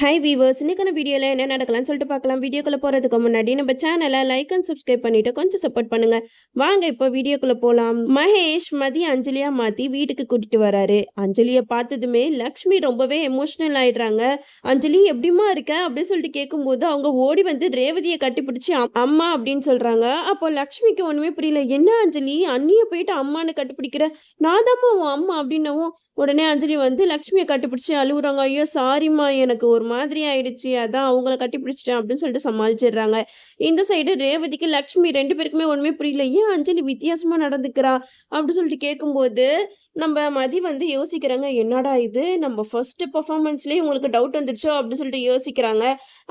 High viewers இன்னைக்கான வீடியோவில் என்ன நடக்கலாம்னு சொல்லிட்டு பார்க்கலாம். வீடியோக்குள்ளே போகிறதுக்கு முன்னாடி நம்ம சேனலை லைக் அண்ட் சப்ஸ்கிரைப் பண்ணிவிட்டு கொஞ்சம் சப்போர்ட் பண்ணுங்க. வாங்க இப்போ வீடியோக்குள்ளே போகலாம் மகேஷ் மதிய அஞ்சலியா மாற்றி வீட்டுக்கு கூட்டிகிட்டு வராரு. அஞ்சலியை பார்த்ததுமே லக்ஷ்மி ரொம்பவே எமோஷ்னல் ஆகிடுறாங்க அஞ்சலி எப்படிம்மா இருக்க? அப்படின்னு சொல்லிட்டு கேட்கும்போது அவங்க ஓடி வந்து ரேவதியை கட்டிப்பிடிச்சி "அம்- அம்மா அப்படின்னு சொல்கிறாங்க அப்போ லக்ஷ்மிக்கு ஒன்றுமே புரியல. என்ன அஞ்சலி? அண்ணியை போயிட்டு அம்மான்னு கட்டுப்பிடிக்கிற? நான் தாம்மா உன் அம்மா அப்படின்னவும் உடனே அஞ்சலி வந்து லக்ஷ்மியை கட்டுப்பிடிச்சி அழுகுறாங்க. ஐயோ சாரிம்மா எனக்கு ஒரு மாதிரி ஆயிடுச்சு அதான் அவங்கள கட்டிப்பிடிச்சிட்டேன் அப்படின்னு சொல்லிட்டு சமாளிச்சிடுறாங்க. இந்த சைடு ரேவதிக்கு லக்ஷ்மி ரெண்டு பேருக்குமே ஒன்றுமே புரியல. ஏன் அஞ்சலி வித்தியாசமா நடந்துக்கிறா? அப்படின்னு சொல்லிட்டு கேட்கும்போது நம்ம மதி வந்து யோசிக்கிறாங்க என்னடா இது? நம்ம ஃபர்ஸ்ட் பர்ஃபார்மன்ஸ்லேயே உங்களுக்கு டவுட் வந்துருச்சோ? அப்படின்னு சொல்லிட்டு யோசிக்கிறாங்க.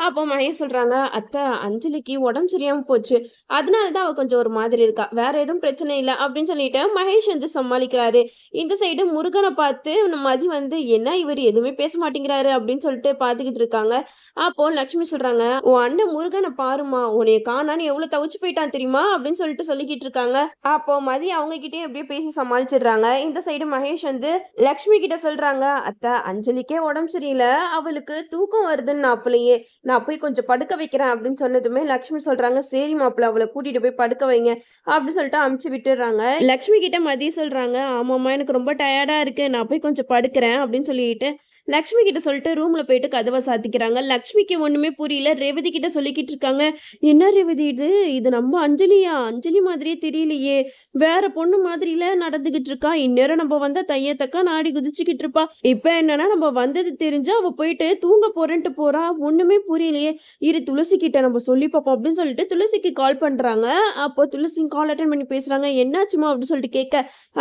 அப்போ மகேஷ் சொல்றாங்க அத்தை அஞ்சலிக்கு உடம்பு சரியாமல் போச்சு. அதனால தான் அவள் கொஞ்சம் ஒரு மாதிரி இருக்கா. வேற எதுவும் பிரச்சனை இல்லை. அப்படின்னு சொல்லிட்டு மகேஷ் வந்து சமாளிக்கிறாரு. இந்த சைடு முருகனை பார்த்து மதி வந்து என்ன இவர்? எதுவுமே பேச மாட்டேங்கிறாரு. அப்படின்னு சொல்லிட்டு பார்த்துக்கிட்டு இருக்காங்க. அப்போ லக்ஷ்மி சொல்றாங்க உன் அண்ணன் முருகனை பாருமா உன்னைய காணான்னு எவ்வளவு தவிச்சு போயிட்டான் தெரியுமா? அப்படின்னு சொல்லிட்டு சொல்லிக்கிட்டு இருக்காங்க. அப்போ மதி அவங்க கிட்டே அப்படியே பேசி சமாளிச்சிடுறாங்க. இந்த சைடு மகேஷ் வந்து லக்ஷ்மி கிட்ட சொல்றாங்க அத்தை அஞ்சலிக்கே உடம்பு சரியில்லை அவளுக்கு தூக்கம் வருதுன்னு அப்பலையே நான் போய் கொஞ்சம் படுக்க வைக்கிறேன் அப்படின்னு சொன்னதுமே லக்ஷ்மி சொல்றாங்க. சரி மாப்பிள்ள அவளை கூட்டிட்டு போய் படுக்க வைங்க அப்படின்னு சொல்லிட்டு அமுச்சு விட்டுடுறாங்க லக்ஷ்மி கிட்ட மதிய சொல்றாங்க ஆமாம்மா எனக்கு ரொம்ப டயர்டா இருக்கு நான் போய் கொஞ்சம் படுக்கிறேன் அப்படின்னு சொல்லிட்டு லக்ஷ்மி கிட்ட சொல்லிட்டு ரூம்ல போயிட்டு கதவை சாத்திக்கிறாங்க. லக்ஷ்மிக்கு ஒண்ணுமே புரியல. ரேவதி கிட்ட சொல்லிக்கிட்டு இருக்காங்க. என்ன ரேவதி இது? இது நம்ம அஞ்சலியா? அஞ்சலி மாதிரியே தெரியலையே. வேற பொண்ணு மாதிரில நடந்துகிட்டு இருக்கா. இந்நேரம் நம்ம வந்தா தையத்தக்கா நாடி குதிச்சுக்கிட்டு இருப்பா. இப்ப என்னன்னா நம்ம வந்தது தெரிஞ்சா அவ போயிட்டு தூங்க போறேன்ட்டு போறா. ஒண்ணுமே புரியலையே. இரு துளசி கிட்ட நம்ம சொல்லி பார்ப்போம் அப்படின்னு சொல்லிட்டு துளசிக்கு கால் பண்றாங்க. அப்போ துளசி கால் அட்டன் பண்ணி பேசுறாங்க. என்னாச்சுமா அப்படின்னு சொல்லிட்டு கேட்க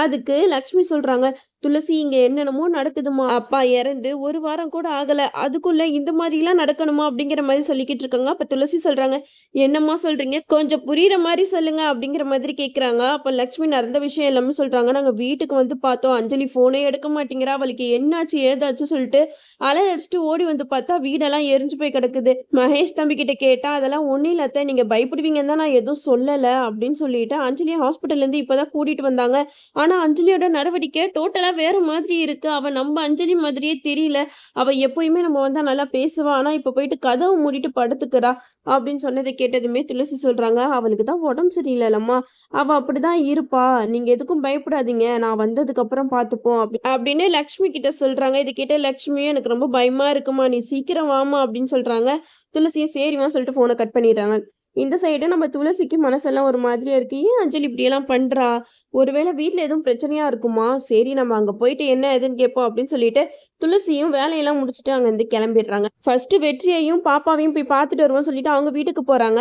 அதுக்கு லக்ஷ்மி சொல்றாங்க. துளசி இங்க என்னென்னமோ நடக்குதுமா அப்பா இறந்து ஒரு வாரம் கூட ஆகல. அதுக்குள்ள இந்த மாதிரிலாம் நடக்கணுமா அப்படிங்கிற மாதிரி சொல்லிக்கிட்டு இருக்காங்க. அப்ப துளசி சொல்றாங்க என்னம்மா சொல்றீங்க? கொஞ்சம் புரியுற மாதிரி சொல்லுங்க அப்படிங்கிற மாதிரி கேக்குறாங்க. அப்ப லக்ஷ்மி நடந்த விஷயம் எல்லாமே சொல்றாங்க. நாங்க வீட்டுக்கு வந்து பார்த்தோம். அஞ்சலி போனே எடுக்க மாட்டேங்கிறா. அவளுக்கு என்னாச்சு ஏதாச்சும் சொல்லிட்டு அலை அடிச்சுட்டு ஓடி வந்து பார்த்தா வீடெல்லாம் எரிஞ்சு போய் கிடக்குது. மகேஷ் தம்பி கிட்ட கேட்டா அதெல்லாம் ஒன்றும் இல்லாத நீங்க பயப்படுவீங்கன்னு தான் நான் எதுவும் சொல்லலை அப்படின்னு சொல்லிட்டு அஞ்சலியை ஹாஸ்பிட்டல்ல இருந்து இப்பதான் கூட்டிட்டு வந்தாங்க. ஆனா அஞ்சலியோட நடவடிக்கை டோட்டலா வேற மாதிரி இருக்கு. அவ நம்ம அஞ்சலி மாதிரியே தெரியல. அவள் எப்போயுமே நம்ம வந்தா நல்லா பேசுவாள் ஆனா இப்ப போயிட்டு கதவை மூடிட்டு படுத்துக்கிறா அப்படின்னு சொன்னதை கேட்டதுமே துளசி சொல்றாங்க. அவளுக்கு தான் உடம்பு சரியில்லைல்லம்மா அவ அப்படிதான் இருப்பா. நீங்க எதுக்கும் பயப்படாதீங்க. நான் வந்ததுக்கப்புறம் பார்த்துப்போம் அப்படி அப்படின்னு லக்ஷ்மி கிட்ட சொல்றாங்க. இதை கேட்ட லக்ஷ்மியும் எனக்கு ரொம்ப பயமா இருக்குமா. நீ சீக்கிரம் வாமா அப்படின்னு சொல்றாங்க. துளசியும் சரிமா சொல்லிட்டு ஃபோனை கட் பண்ணிடுறாங்க. இந்த சைடு நம்ம துளசிக்கு மனசெல்லாம் ஒரு மாதிரியா இருக்கு. ஏன் அஞ்சலி இப்படியெல்லாம் பண்றா? ஒருவேளை வீட்டில் எதுவும் பிரச்சனையா இருக்குமா? சரி நம்ம அங்கே போயிட்டு என்ன ஏதுன்னு கேட்போம் அப்படின்னு சொல்லிட்டு துளசியும் வேலையெல்லாம் முடிச்சுட்டு அங்கேருந்து கிளம்பிடுறாங்க. ஃபர்ஸ்ட் வெற்றியையும் பாப்பாவையும் போய் பார்த்துட்டு வருவோம் சொல்லிட்டு அவங்க வீட்டுக்கு போறாங்க.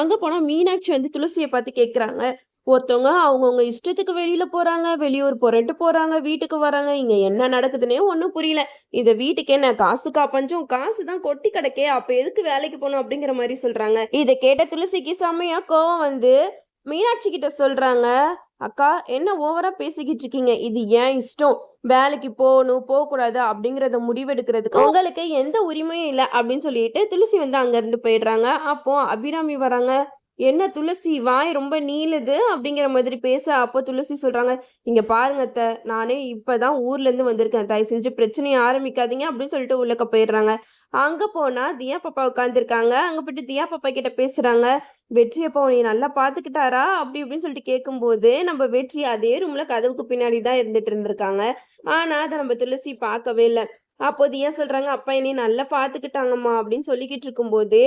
அங்கே போனால் மீனாட்சி வந்து துளசியை பார்த்து கேட்குறாங்க ஒருத்தவங்க அவங்கவுங்க இஷ்டத்துக்கு வெளியில போறாங்க வெளியூர் போறேன்ட்டு போறாங்க வீட்டுக்கு வராங்க இங்க என்ன நடக்குதுன்னே ஒன்றும் புரியல. இந்த வீட்டுக்கு என்ன காசுக்கா பஞ்சம் காசு தான் கொட்டி கிடக்கே அப்ப எதுக்கு வேலைக்கு போகணும் அப்படிங்கிற மாதிரி சொல்றாங்க. இதை கேட்ட துளசிக்கு செம்மையா கோவம் வந்து மீனாட்சி கிட்ட சொல்றாங்க அக்கா என்ன ஓவரா பேசிக்கிட்டு இருக்கீங்க? இது ஏன் இஷ்டம்? வேலைக்கு போகணும் போகக்கூடாது அப்படிங்கிறத முடிவெடுக்கிறதுக்கு உங்களுக்கு எந்த உரிமையும் இல்லை. அப்படின்னு சொல்லிட்டு துளசி வந்து அங்கேருந்து போயிடுறாங்க. அப்போ அபிராமி வராங்க. என்ன துளசி வாய் ரொம்ப நீளுது? அப்படிங்கிற மாதிரி பேச அப்போ துளசி சொல்றாங்க இங்க பாருங்க அத்தை நானே இப்பதான் ஊர்ல இருந்து வந்திருக்கேன் தயவு செஞ்சு பிரச்சனையை ஆரம்பிக்காதீங்க அப்படின்னு சொல்லிட்டு உள்ளக்க போயிடுறாங்க. அங்க போனா தியா பாப்பா உட்காந்துருக்காங்க அங்க போயிட்டு தியா பாப்பா கிட்ட பேசுறாங்க வெற்றி அப்பா உன்னை நல்லா பாத்துக்கிட்டாரா? அப்படி இப்படின்னு சொல்லிட்டு கேட்கும்போது நம்ம வெற்றி அதே ரூம்ல கதவுக்கு பின்னாடி தான் இருந்துட்டு இருந்திருக்காங்க. ஆனா அதை நம்ம துளசி பார்க்கவே இல்லை. அப்போ தியா சொல்றாங்க? அப்பா என்னை நல்லா பாத்துக்கிட்டாங்கம்மா அப்படின்னு சொல்லிக்கிட்டு இருக்கும்போது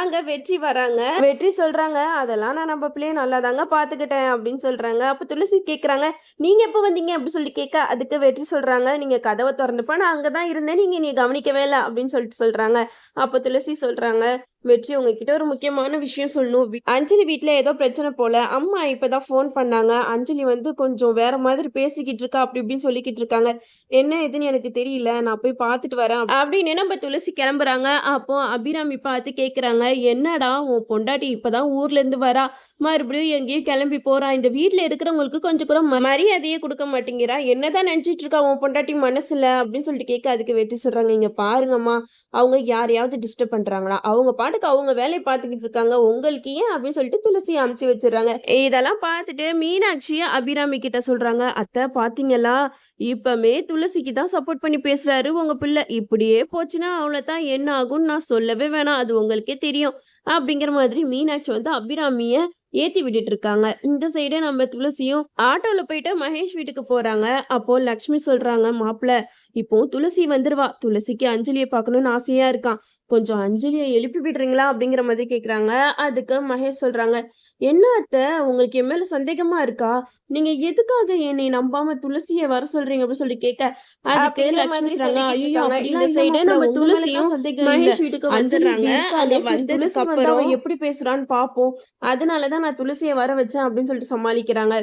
அங்க வெற்றி வராங்க. வெற்றி சொல்றாங்க அதெல்லாம் நான் நம்ம பிள்ளைய நல்லா தாங்க பாத்துக்கிட்டேன் அப்படின்னு சொல்றாங்க. அப்ப துளசி கேக்குறாங்க நீங்க எப்ப வந்தீங்க? அப்படின்னு சொல்லி கேட்க அதுக்கு வெற்றி சொல்றாங்க நீங்க கதவை திறந்துப்பா நான் அங்கதான் இருந்தேன் நீங்க நீ கவனிக்கவே இல்லை அப்படின்னு சொல்லிட்டு சொல்றாங்க. அப்ப துளசி சொல்றாங்க வெற்றி உங்ககிட்ட ஒரு முக்கியமான விஷயம் சொல்லணும். அஞ்சலி வீட்டில் ஏதோ பிரச்சனை போல அம்மா இப்பதான் ஃபோன் பண்ணாங்க. அஞ்சலி வந்து கொஞ்சம் வேற மாதிரி பேசிக்கிட்டு இருக்கா அப்படி இப்படின்னு சொல்லிக்கிட்டு இருக்காங்க. என்ன ஏதுன்னு எனக்கு தெரியல. நான் போய் பார்த்துட்டு வரேன். அப்படின்னு நம்ம துளசி கிளம்புறாங்க. அப்போ அபிராமி பார்த்து கேக்குறாங்க. என்னடா உன் பொண்டாட்டி இப்பதான் ஊர்ல இருந்து வரா? மறுபடியும் எங்கேயும் கிளம்பி போறா. இந்த வீட்டில் இருக்கிறவங்களுக்கு கொஞ்சம் கூட ம- மரியாதையே கொடுக்க மாட்டேங்கிறா. என்னதான் நினைச்சிட்டு இருக்கா உன் பொண்டாட்டி மனசுல அப்படின்னு சொல்லிட்டு கேட்க அதுக்கு வெற்றி சொல்றாங்க. இங்க பாருங்கம்மா அவங்க யாரையாவது டிஸ்டர்ப் பண்றாங்களா? அவங்க பாட்டுக்கு அவங்க வேலையை பார்த்துக்கிட்டு இருக்காங்க. உங்களுக்கு ஏன்? அப்படின்னு சொல்லிட்டு துளசி அமுச்சு வச்சிடுறாங்க. இதெல்லாம் பார்த்துட்டு மீனாட்சி அபிராமி கிட்ட சொல்றாங்க அத்தை பாத்தீங்களா? இப்பமே துளசிக்கு தான் சப்போர்ட் பண்ணி பேசுறாரு உங்க பிள்ளை. இப்படியே போச்சுன்னா அவ்வளவுதான். என்ன ஆகும்னு நான் சொல்லவே வேணாம். அது உங்களுக்கே தெரியும். அப்படிங்கிற மாதிரி மீனாட்சி வந்து அபிராமிய ஏத்தி விட்டுட்டு இருக்காங்க இந்த சைடே நம்ம துளசியும் ஆட்டோல போயிட்டு மகேஷ் வீட்டுக்கு போறாங்க. அப்போ லக்ஷ்மி சொல்றாங்க மாப்பிள்ள இப்போ துளசி வந்துருவா. துளசிக்கு அஞ்சலியை பார்க்கணும்னு ஆசையா இருக்கான். கொஞ்சம் அஞ்சலியை எழுப்பி விடுறீங்களா? அப்படிங்கிற மாதிரி கேக்குறாங்க. அதுக்கு மகேஷ் சொல்றாங்க என்ன அத்தை? உங்களுக்கு என் மேல சந்தேகமா இருக்கா? நீங்க எதுக்காக என்னை நம்பாம துளசியை வர சொல்றீங்க? அப்படின்னு சொல்லி கேட்க அதுக்கு மாதிரி சொல்றாங்க நம்ம துளசியும் மகேஷ் வீட்டுக்கு வந்துடுறாங்க எப்படி பேசுறான்னு பாப்போம். அதனாலதான் நான் துளசியை வர வச்சேன் அப்படின்னு சொல்லிட்டு சமாளிக்கிறாங்க.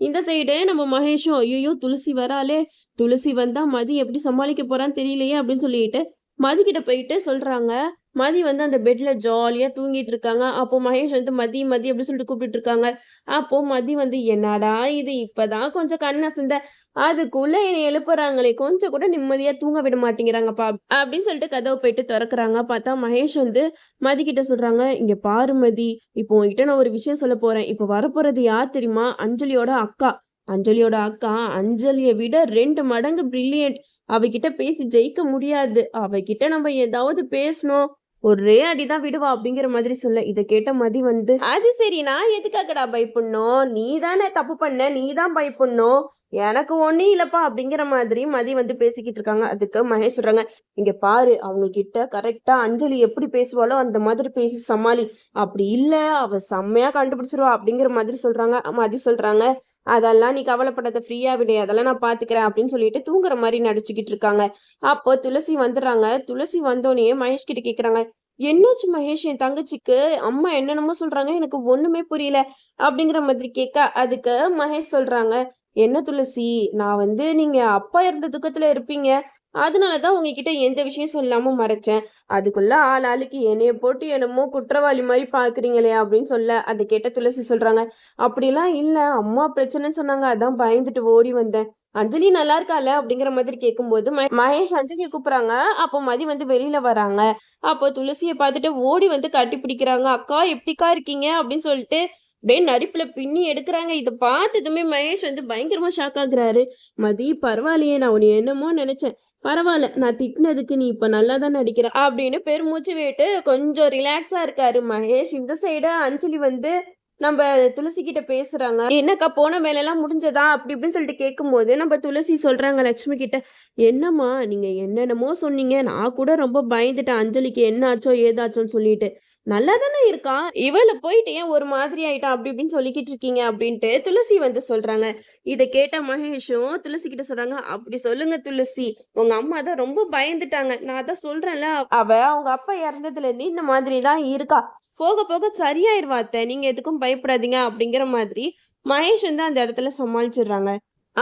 இந்த சைடு நம்ம மகேஷும் ஐயோ துளசி வராளே. துளசி வந்தா மதி எப்படி சமாளிக்க போறான்னு தெரியலையே அப்படின்னு சொல்லிட்டு மதி கிட்ட போயிட்டு சொல்றாங்க. மதி வந்து அந்த பெட்ல ஜாலியா தூங்கிட்டு இருக்காங்க அப்போ மகேஷ் வந்து மதி மதி அப்படின்னு சொல்லிட்டு கூப்பிட்டு இருக்காங்க அப்போ மதி வந்து என்னடா இது? இப்பதான் கொஞ்சம் கண்ணை சிந்த அதுக்குள்ள என்னை எழுப்புறாங்களே. கொஞ்சம் கூட நிம்மதியா தூங்க விட மாட்டேங்கிறாங்கப்பா. அப்படின்னு சொல்லிட்டு கதவை போயிட்டு திறக்கிறாங்க. பார்த்தா மகேஷ் வந்து மதி கிட்ட சொல்றாங்க இங்க பாரு மதி. இப்போ உங்ககிட்ட நான் ஒரு விஷயம் சொல்ல போறேன். இப்போ வரப்போறது யார் தெரியுமா? அஞ்சலியோட அக்கா. அஞ்சலியோட அக்கா அஞ்சலியை விட ரெண்டு மடங்கு பிரில்லியன்ட் அவகிட்ட பேசி ஜெயிக்க முடியாது. அவகிட்ட நம்ம ஏதாவது பேசணும். ஒரே அடிதான் விடுவா அப்படிங்கிற மாதிரி சொல்ல. இதை கேட்ட மதி வந்து அது சரி நான் எதுக்காகடா பயப்படணும்? நீ தானே தப்பு பண்ண நீ தான் பயப்படணும். எனக்கு ஒன்றும் இல்லப்பா அப்படிங்கிற மாதிரி மதி வந்து பேசிக்கிட்டு இருக்காங்க. அதுக்கு மகேஷ் சொல்றாங்க இங்க பாரு அவங்க கிட்ட கரெக்டா அஞ்சலி எப்படி பேசுவாளோ அந்த மாதிரி பேசி சமாளி. அப்படி இல்ல அவ செம்மையா கண்டுபிடிச்சிருவா அப்படிங்கிற மாதிரி சொல்றாங்க. மதி சொல்றாங்க அதெல்லாம் நீ கவலைப்படாத ஃப்ரீயா விடு அதெல்லாம் நான் பாத்துக்கிறேன் அப்படின்னு சொல்லிட்டு தூங்குற மாதிரி நடிச்சுக்கிட்டு இருக்காங்க. அப்போ துளசி வந்துடுறாங்க. துளசி வந்தோடனே மகேஷ் கிட்ட கேக்குறாங்க என்னாச்சு மகேஷ்? என் தங்கச்சிக்கு அம்மா என்னென்னமோ சொல்றாங்க எனக்கு ஒண்ணுமே புரியல. அப்படிங்கிற மாதிரி கேட்க அதுக்கு மகேஷ் சொல்றாங்க என்ன துளசி? நான் வந்து நீங்க அப்பா இருந்த துக்கத்துல இருப்பீங்க. அதனால தான் உங்ககிட்ட எந்த விஷயம் சொல்லாம மறைச்சேன். அதுக்குள்ள ஆள் ஆளுக்கு என்னைய போட்டு என்னமோ குற்றவாளி மாதிரி பாக்குறீங்களே அப்படின்னு சொல்ல அதை கேட்ட துளசி சொல்றாங்க. அப்படிலாம் இல்ல அம்மா பிரச்சனைன்னு சொன்னாங்க அதான் பயந்துட்டு ஓடி வந்தேன். அஞ்சலி நல்லா இருக்கால அப்படிங்கிற மாதிரி கேட்கும்போது மகேஷ் அஞ்சலியை கூப்பிடுறாங்க. அப்போ மதி வந்து வெளியில வராங்க. அப்போ துளசியை பார்த்துட்டு ஓடி வந்து கட்டி பிடிக்கிறாங்க. அக்கா எப்படிக்கா இருக்கீங்க? அப்படின்னு சொல்லிட்டு அப்படியே நடிப்புல பின்னி எடுக்கிறாங்க. இதை பார்த்ததுமே மகேஷ் வந்து பயங்கரமா ஷாக் ஆகுறாரு. மதி பரவாயில்லையே நான் உன்னை என்னமோ நினைச்சேன். பரவாயில்ல நான் திட்டினதுக்கு நீ இப்போ நல்லா தான் நடிக்கிற? அப்படின்னு பெருமூச்சு விட்டு கொஞ்சம் ரிலாக்ஸாக இருக்காரு மகேஷ். இந்த சைடு அஞ்சலி வந்து நம்ம துளசி கிட்ட பேசுறாங்க. என்னக்கா போன வேலையெல்லாம் முடிஞ்சதா? அப்படி இப்படின்னு சொல்லிட்டு கேட்கும்போது நம்ம துளசி சொல்றாங்க லக்ஷ்மி கிட்ட என்னம்மா நீங்க என்னென்னமோ சொன்னீங்க. நான் கூட ரொம்ப பயந்துட்டேன் அஞ்சலிக்கு. என்ன ஆச்சோ ஏதாச்சோன்னு சொல்லிட்டு. நல்லா தானே இருக்கா இவள போயிட்டு ஏன் ஒரு மாதிரி ஆயிட்டா? அப்படி இப்படின்னு சொல்லிக்கிட்டு இருக்கீங்க அப்படின்ட்டு துளசி வந்து சொல்றாங்க. இதை கேட்ட மகேஷும் துளசி கிட்ட சொல்றாங்க அப்படி சொல்லுங்க துளசி. உங்க அம்மா தான் ரொம்ப பயந்துட்டாங்க. நான் தான் சொல்றேன்ல அவ அவங்க அப்பா இறந்ததுல இருந்து இந்த மாதிரி தான் இருக்கா. போக போக சரியாயிருவா அத்தை. நீங்க எதுக்கும் பயப்படாதீங்க. அப்படிங்கிற மாதிரி மகேஷ் வந்து அந்த இடத்துல சமாளிச்சிடுறாங்க.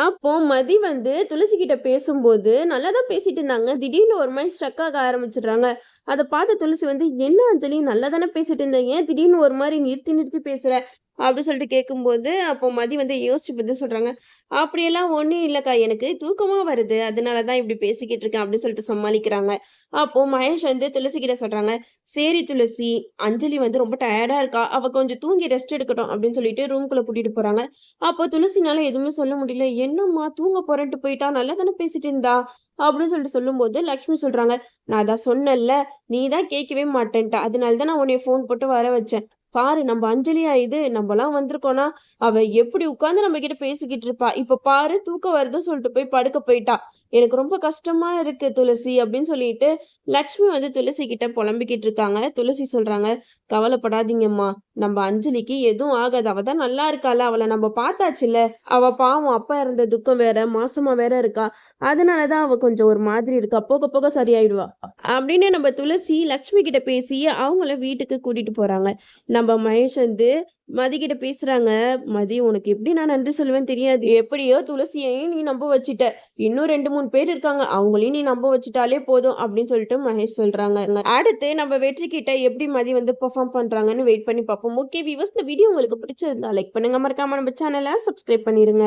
அப்போ மதி வந்து துளசி கிட்ட பேசும்போது நல்லா தான் பேசிட்டு இருந்தாங்க திடீர்னு ஒரு மாதிரி ஸ்ட்ரக் ஆக ஆரம்பிச்சிடுறாங்க. அதை பார்த்த துளசி வந்து என்ன அஞ்சலி? நல்லா தானே பேசிட்டு இருந்தேன் ஏன் திடீர்னு ஒரு மாதிரி நிறுத்தி நிறுத்தி பேசுற? அப்படின்னு சொல்லிட்டு கேட்கும்போது அப்போ மதி வந்து யோசிச்சு வந்து சொல்றாங்க அப்படியெல்லாம் ஒன்றும் இல்லைக்கா எனக்கு தூக்கமாக வருது. அதனால தான் இப்படி பேசிக்கிட்டு இருக்கேன் அப்படின்னு சொல்லிட்டு சமாளிக்கிறாங்க. அப்போ மகேஷ் வந்து துளசி கிட்ட சொல்றாங்க சரி துளசி அஞ்சலி வந்து ரொம்ப டயர்டாக இருக்கா? அவள் கொஞ்சம் தூங்கி ரெஸ்ட் எடுக்கட்டும் அப்படின்னு சொல்லிட்டு ரூம்குள்ளே கூட்டிகிட்டு போகிறாங்க அப்போ துளசினால எதுவுமே சொல்ல முடியல என்னம்மா தூங்க போறேன்ட்டு போயிட்டா? நல்லா தானே பேசிட்டு இருந்தா? அப்படின்னு சொல்லிட்டு சொல்லும்போது லக்ஷ்மி சொல்கிறாங்க நான் அதான் சொன்னேன்ல நீ தான் கேட்கவே மாட்டேன்ட்டா. அதனால தான் நான் உன்னை ஃபோன் போட்டு வர வச்சேன். பாரு நம்ம அஞ்சலியா இது நம்மலாம் வந்திருக்கோம்னா அவ எப்படி உட்காந்து நம்ம கிட்ட பேசிக்கிட்டு இருப்பா. இப்ப பாரு தூக்கம் வருதுன்னு சொல்லிட்டு போய் படுக்க போயிட்டா. எனக்கு ரொம்ப கஷ்டமா இருக்கு துளசி அப்படின்னு சொல்லிட்டு லக்ஷ்மி வந்து துளசி கிட்ட புலம்பிக்கிட்டு இருக்காங்க. துளசி சொல்றாங்க கவலைப்படாதீங்கம்மா. நம்ம அஞ்சலிக்கு எதுவும் ஆகாது. அவ தான் நல்லா இருக்கால அவளை நம்ம பார்த்தாச்சுல்ல. அவ பாவம் அப்பா இருந்த துக்கம் வேற மாசமா வேற இருக்கா. அதனாலதான் அவ கொஞ்சம் ஒரு மாதிரி இருக்கா. போக போக சரியாயிடுவா. அப்படின்னு நம்ம துளசி லக்ஷ்மி கிட்ட பேசி அவங்கள வீட்டுக்கு கூட்டிட்டு போறாங்க. நம்ம மகேஷ் வந்து மதி கிட்ட பேசுறாங்க. மதி உனக்கு எப்படி நான் நன்றி சொல்லுவேன் தெரியாது. எப்படியோ துளசியையும் நீ நம்ப வச்சுட்ட. இன்னும் ரெண்டு மூணு பேர் இருக்காங்க. அவங்களையும் நீ நம்ப வச்சுட்டாலே போதும் அப்படின்னு சொல்லிட்டு மகேஷ் சொல்றாங்க. அடுத்து நம்ம வெற்றி கிட்ட எப்படி மதி வந்து பெர்ஃபார்ம் பண்றாங்கன்னு வெயிட் பண்ணி பார்ப்போம். ஓகே விவஸ் இந்த வீடியோ உங்களுக்கு பிடிச்சிருந்தா லைக் பண்ணுங்க. மறக்காம நம்ம சேனலை சப்ஸ்கிரைப் பண்ணிருங்க.